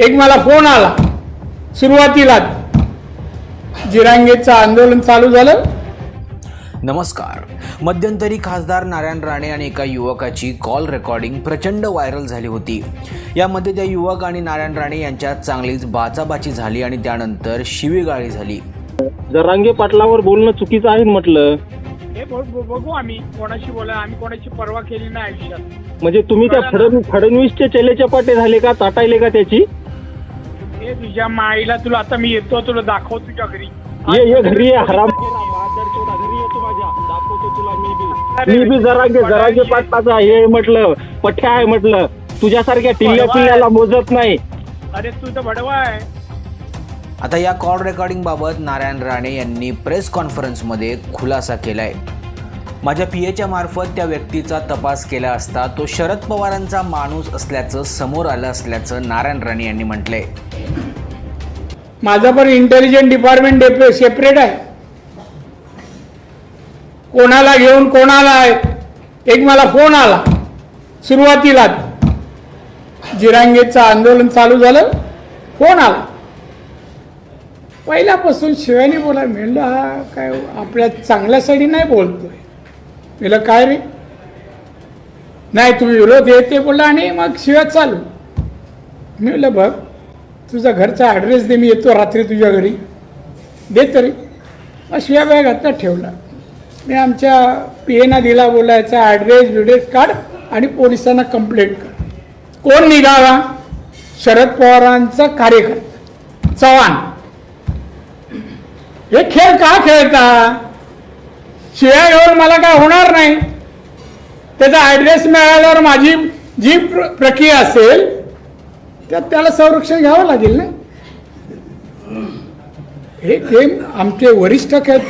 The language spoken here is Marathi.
एक मला फोन आला. सुरुवातीला जिरांगेचं आंदोलन चालू झालं. नमस्कार. मध्यंतरी खासदार नारायण राणे आणि एका युवकाची कॉल रेकॉर्डिंग प्रचंड व्हायरल झाली होती. यामध्ये त्या युवक आणि नारायण राणे यांच्यात चांगलीच बाचाबाची झाली आणि त्यानंतर शिवीगाळी झाली. जरांगे पाटलावर बोलणं चुकीचं आहे म्हटलं. हे बघ- बघ- बघू आम्ही कोणाशी बोला आम्ही कोणाची पर्वा केली नाही आयुष्यात. म्हणजे तुम्ही त्या फडण फडणवीसचे चेले चपाटे झाले का? ताटायले का त्याची? हे तुझ्या माईला तुला आता मी येतो तुला दाखव तुझ्या घरी. ये ये घरी ये हराम. घरी येतो माझ्या. दाखवतो तुला मी बी. मी बी जरांगे जरांगे पाटलाचा हे म्हटलं पठ्या आहे म्हटलं. तुझ्यासारख्या टिल्ल्या पिल्ल्याला मोजत नाही. अरे तू तर भडवा आहे. आता या कॉल रेकॉर्डिंगबाबत नारायण राणे यांनी प्रेस कॉन्फरन्समध्ये खुलासा केलाय. माझ्या पी एच्या मार्फत त्या व्यक्तीचा तपास केला असता तो शरद पवारांचा माणूस असल्याचं समोर आलं असल्याचं नारायण राणे यांनी म्हटलंय. माझं पण इंटेलिजंट डिपार्टमेंट डेप सेपरेट आहे. कोणाला घेऊन कोणाला आहे? एक मला फोन आला. सुरुवातीला जिरांगेचं आंदोलन चालू झालं फोन आला. पहिल्यापासून शिवानी बोला म्हणलं हा काय आपल्या चांगल्यासाठी नाही बोलतोय. म्हणलं काय रे? नाही तुम्ही विरोध येते बोलला आणि मग शिव्या चालू. मी म्हणलं बघ तुझा घरचा ॲड्रेस दे मी येतो रात्री तुझ्या घरी. दे तरी. अशी या बॅग आता ठेवला. मी आमच्या पी एना दिला बोलायचा ॲड्रेस बिड्रेस काढ आणि पोलिसांना कंप्लेंट कर. कोण निघाला? शरद पवारांचा कार्यकर्ता. चव्हाण. हे खेळ का खेळता? शिवाय येऊन मला काय होणार नाही? त्याचा ॲड्रेस मिळाल्यावर माझी जी प्र प्रक्रिया असेल त्यात त्याला संरक्षण घ्यावं लागेल ना? हे गेम आमचे वरिष्ठ खेळतात